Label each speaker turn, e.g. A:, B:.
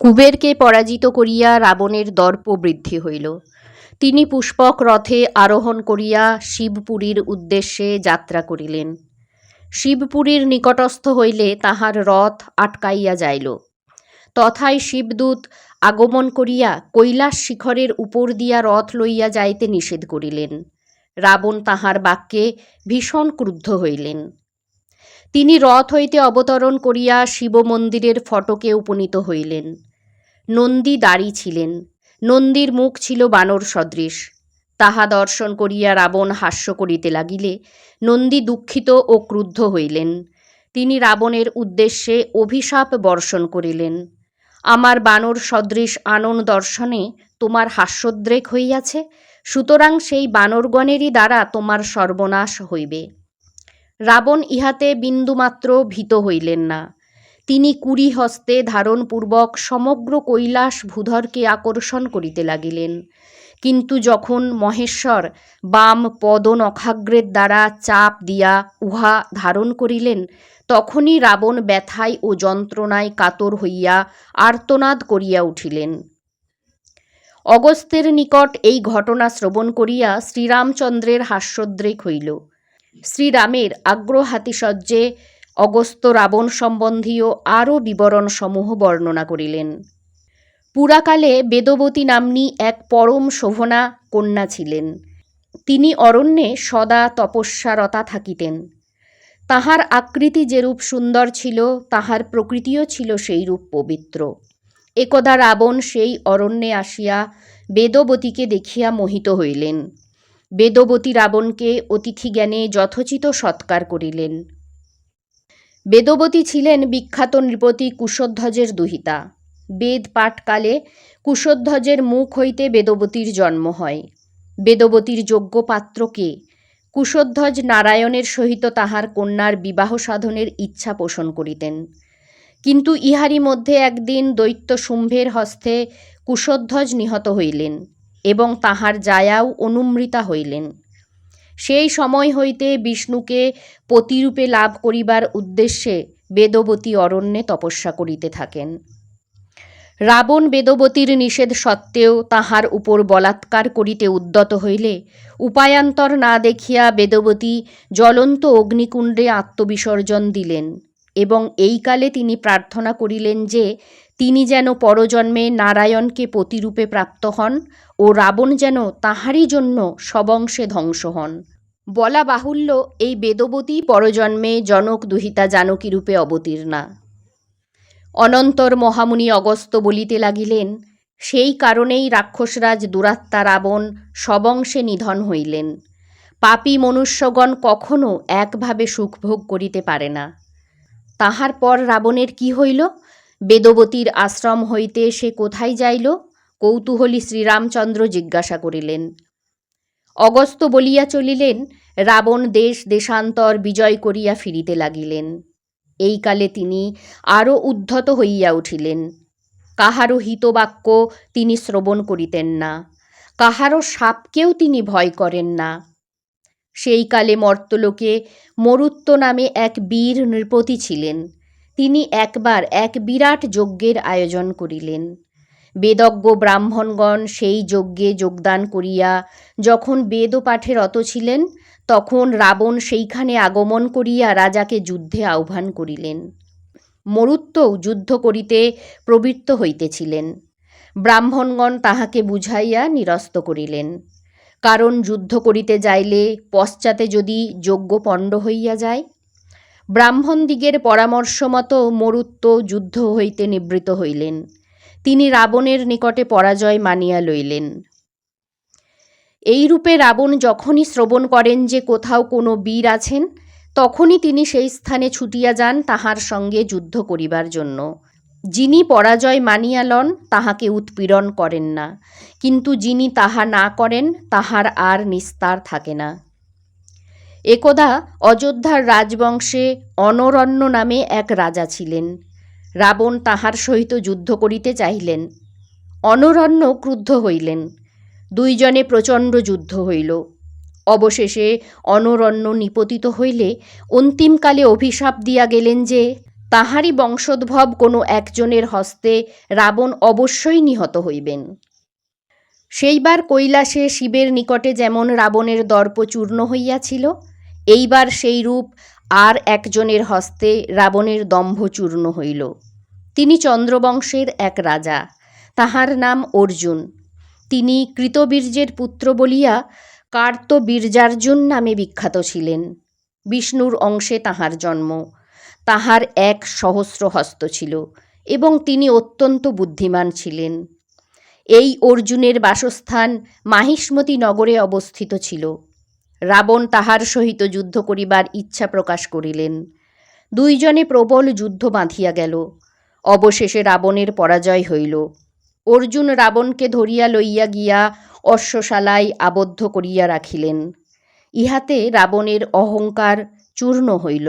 A: কুবেরকে পরাজিত করিয়া রাবণের দর্প বৃদ্ধি হইল। তিনি পুষ্পক রথে আরোহণ করিয়া শিবপুরীর উদ্দেশ্যে যাত্রা করিলেন। শিবপুরীর নিকটস্থ হইলে তাহার রথ আটকাইয়া যাইল। তথায় শিবদূত আগমন করিয়া কৈলাস শিখরের উপর দিয়া রথ লইয়া যাইতে নিষেধ করিলেন। রাবণ তাহার বাক্যে ভীষণ ক্রুদ্ধ হইলেন। তিনি রথ হইতে অবতরণ করিয়া শিব মন্দিরের ফটকে উপনীত হইলেন। নন্দী দাঁড়ি ছিলেন। নন্দীর মুখ ছিল বানর সদৃশ। তাহা দর্শন করিয়া রাবণ হাস্য করিতে লাগিলে নন্দী দুঃখিত ও ক্রুদ্ধ হইলেন। তিনি রাবণের উদ্দেশ্যে অভিশাপ বর্ষণ করিলেন। আমার বানর সদৃশ আনন দর্শনে তোমার হাস্যোদ্রেক হইয়াছে, সুতরাং সেই বানরগণেরই দ্বারা তোমার সর্বনাশ হইবে। রাবণ ইহাতে বিন্দুমাত্র ভীত হইলেন না। তিনি কুড়ি হস্তে ধারণপূর্বক সমগ্র কৈলাস ভূধরকে আকর্ষণ করিতে লাগিলেন। কিন্তু যখন মহেশ্বর বাম পদ নখাগ্রের দ্বারা চাপ দিয়া উহা ধারণ করিলেন, তখনই রাবণ ব্যথায় ও যন্ত্রণায় কাতর হইয়া আর্তনাদ করিয়া উঠিলেন। অগস্ত্যের নিকট এই ঘটনা শ্রবণ করিয়া শ্রীরামচন্দ্রের হাস্যোদ্রেক হইল। শ্রীরামের আগ্রহাতিশয্যে অগস্ত্য রাবণ সম্বন্ধীয় আরও বিবরণসমূহ বর্ণনা করিলেন। পুরাকালে বেদবতী নাম্নী এক পরম শোভনা কন্যা ছিলেন। তিনি অরণ্যে সদা তপস্যারতা থাকিতেন। তাহার আকৃতি যেরূপ সুন্দর ছিল, তাহার প্রকৃতিও ছিল সেইরূপ পবিত্র। একদা রাবণ সেই অরণ্যে আসিয়া বেদবতীকে দেখিয়া মোহিত হইলেন। বেদবতী রাবণকে অতিথি জ্ঞানে যথোচিত সৎকার করিলেন। বেদবতী ছিলেন বিখ্যাত নৃপতি কুশধ্বজের দুহিতা। বেদ পাঠকালে কুশধ্বজের মুখ হইতে বেদবতীর জন্ম হয়। বেদবতীর যোগ্য পাত্রকে কুশধ্বজ নারায়ণের সহিত তাহার কন্যার বিবাহ সাধনের ইচ্ছা পোষণ করিতেন। কিন্তু ইহারই মধ্যে একদিন দৈত্য শুম্ভের হস্তে কুশধ্বজ নিহত হইলেন এবং তাহার জায়াও অনুমৃতা হইলেন। সেই সময় হইতে বিষ্ণুকে পতিরূপে লাভ করিবার উদ্দেশ্যে বেদবতী অরণ্যে তপস্যা করিতে থাকেন। রাবণ বেদবতীর নিষেধ সত্ত্বেও তাহার উপর বলাৎকার করিতে উদ্যত হইলে উপায়ান্তর না দেখিয়া বেদবতী জ্বলন্ত অগ্নিকুণ্ডে আত্মবিসর্জন দিলেন এবং এই কালে তিনি প্রার্থনা করিলেন যে তিনি যেন পরজন্মে নারায়ণকে প্রতিরূপে প্রাপ্ত হন ও রাবণ যেন তাহারই জন্য সবংশে ধ্বংস হন। বলা বাহুল্য, এই বেদবতী পরজন্মে জনক দুহিতা জানকীরূপে অবতীর্ণা। অনন্তর মহামুনি অগস্ত্য বলিতে লাগিলেন, সেই কারণেই রাক্ষসরাজ দুরাত্মা রাবণ সবংশে নিধন হইলেন। পাপী মনুষ্যগণ কখনো একভাবে সুখভোগ করিতে পারে না। তাহার পর রাবণের কি হইল? বেদবতীর আশ্রম হইতে সে কোথায় যাইল? কৌতূহলী শ্রীরামচন্দ্র জিজ্ঞাসা করিলেন অগস্ত্য বলিয়া চলিলেন, রাবণ দেশ দেশান্তর বিজয় করিয়া ফিরিতে লাগিলেন। এই কালে তিনি আরও উদ্ধত হইয়া উঠিলেন। কাহারও হিতবাক্য তিনি শ্রবণ করিতেন না, কাহারও সাপকেও তিনি ভয় করেন না। সেই কালে মর্তলোকে মরুত্ব নামে এক বীর নৃপতি ছিলেন। তিনি একবার এক বিরাট যজ্ঞের আয়োজন করিলেন। বেদজ্ঞ ব্রাহ্মণগণ সেই যজ্ঞে যোগদান করিয়া যখন বেদ পাঠে রত ছিলেন, তখন রাবণ সেইখানে আগমন করিয়া রাজাকে যুদ্ধে আহ্বান করিলেন। মরুত্বও যুদ্ধ করিতে প্রবৃত্ত হইতেছিলেন। ব্রাহ্মণগণ তাহাকে বুঝাইয়া নিরস্ত করিলেন। কারণ যুদ্ধ করিতে যাইলে পশ্চাতে যদি যজ্ঞ পণ্ড হইয়া যায় ব্রাহ্মণদিগের পরামর্শ মতো মরুত্ব যুদ্ধ হইতে নিবৃত হইলেন। তিনি রাবণের নিকটে পরাজয় মানিয়া লইলেন। এইরূপে রাবণ যখনই শ্রবণ করেন যে কোথাও কোনো বীর আছেন, তখনই তিনি সেই স্থানে ছুটিয়া যান তাহার সঙ্গে যুদ্ধ করিবার জন্য। যিনি পরাজয় মানিয়া লন, তাহাকে উৎপীড়ন করেন না। কিন্তু যিনি তাহা না করেন, তাহার আর নিস্তার থাকে না। একদা অযোধ্যার রাজবংশে অনরণ্য নামে এক রাজা ছিলেন। রাবণ তাহার সহিত যুদ্ধ করিতে চাহিলেন। অনরণ্য ক্রুদ্ধ হইলেন। দুইজনে প্রচণ্ড যুদ্ধ হইল। অবশেষে অনরণ্য নিপতিত হইলে অন্তিমকালে অভিশাপ দিয়া গেলেন যে, তাহারই বংশোদ্ভব কোনো একজনের হস্তে রাবণ অবশ্যই নিহত হইবেন। সেইবার কৈলাসে শিবের নিকটে যেমন রাবণের দর্প চূর্ণ হইয়াছিল, এইবার সেই রূপ আর একজনের হস্তে রাবণের দম্ভ চূর্ণ হইল। তিনি চন্দ্রবংশের এক রাজা, তাহার নাম অর্জুন। তিনি কৃতবীর্যের পুত্র বলিয়া কার্তবীর্যার্জুন নামে বিখ্যাত ছিলেন। বিষ্ণুর অংশে তাহার জন্ম। তাহার এক সহস্র হস্ত ছিল এবং তিনি অত্যন্ত বুদ্ধিমান ছিলেন। এই অর্জুনের বাসস্থান মাহিষ্মতি নগরে অবস্থিত ছিল। রাবণ তাহার সহিত যুদ্ধ করিবার ইচ্ছা প্রকাশ করিলেন। দুইজনে প্রবল যুদ্ধ বাঁধিয়া গেল। অবশেষে রাবণের পরাজয় হইল। অর্জুন রাবণকে ধরিয়া লইয়া গিয়া অশ্বশালায় আবদ্ধ করিয়া রাখিলেন। ইহাতে রাবণের অহংকার চূর্ণ হইল।